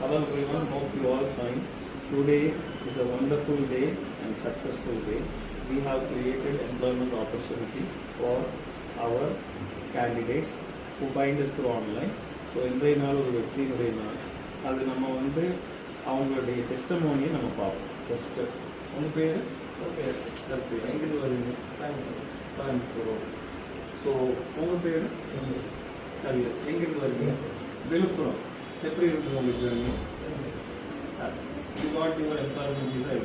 Hello everyone, hope you all fine. Today is a wonderful day and successful day. We have created employment opportunity for our candidates who find us through online. So இன்றைய நாள் ஒரு வெற்றியினுடைய நாள் அது நம்ம வந்து அவங்களுடைய டெஸ்டமோனியை நம்ம பார்ப்போம் ஃபஸ்ட்டு உங்கள் பேர் பேர் எங்கிருந்து வருவீங்க கோயம்புத்தூர் ஸோ உங்கள் பேர் கவியஸ் எங்கிருந்து வருவீங்க விழுப்புரம் எப்படி இருக்கு உங்களுக்கு journey you got your employment visa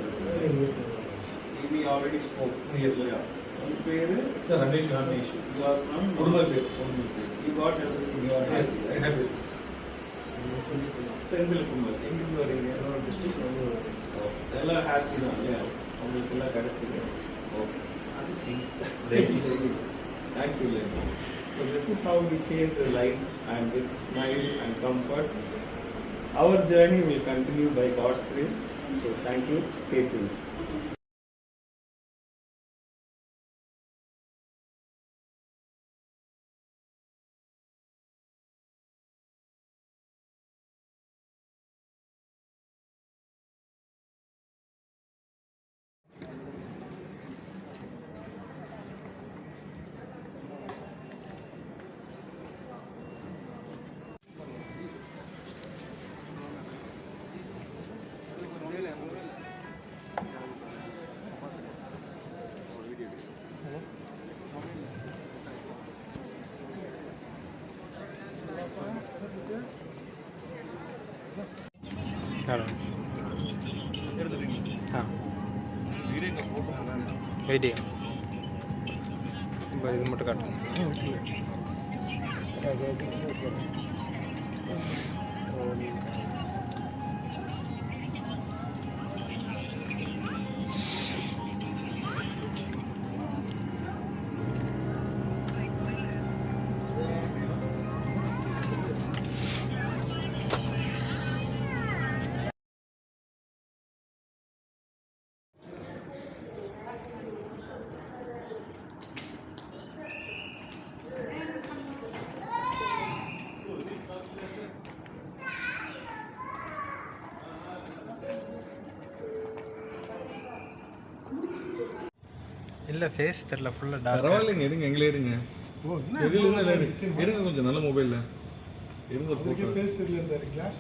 we already spoke previously. உங்க பேரு Sir, Ramesh. Ramesh you are from Udumalpet. You got everything you are happy Senthil Kumar எங்கிருந்து வரீங்க ஓ, எல்லாம் ஹாப்பி தான் இல்லையா உங்களுக்கு எல்லாம் கிடைச்சது okay thank you So this is how we change the life and with smile and comfort. Our journey will continue by God's grace. So thank you. Stay tuned. இப்போ இது மட்டும் காட்டுங்க. இல்லை ஃபேஸ் தெரில ஃபுல்லாக டார்க் பரவாயில்லைங்க எடுங்க எங்களை எடுங்க. தெரியல எடுங்க. எடுங்க கொஞ்சம் நல்ல மொபைல்ல எடுங்க பேச தெரியல கிளாஸ்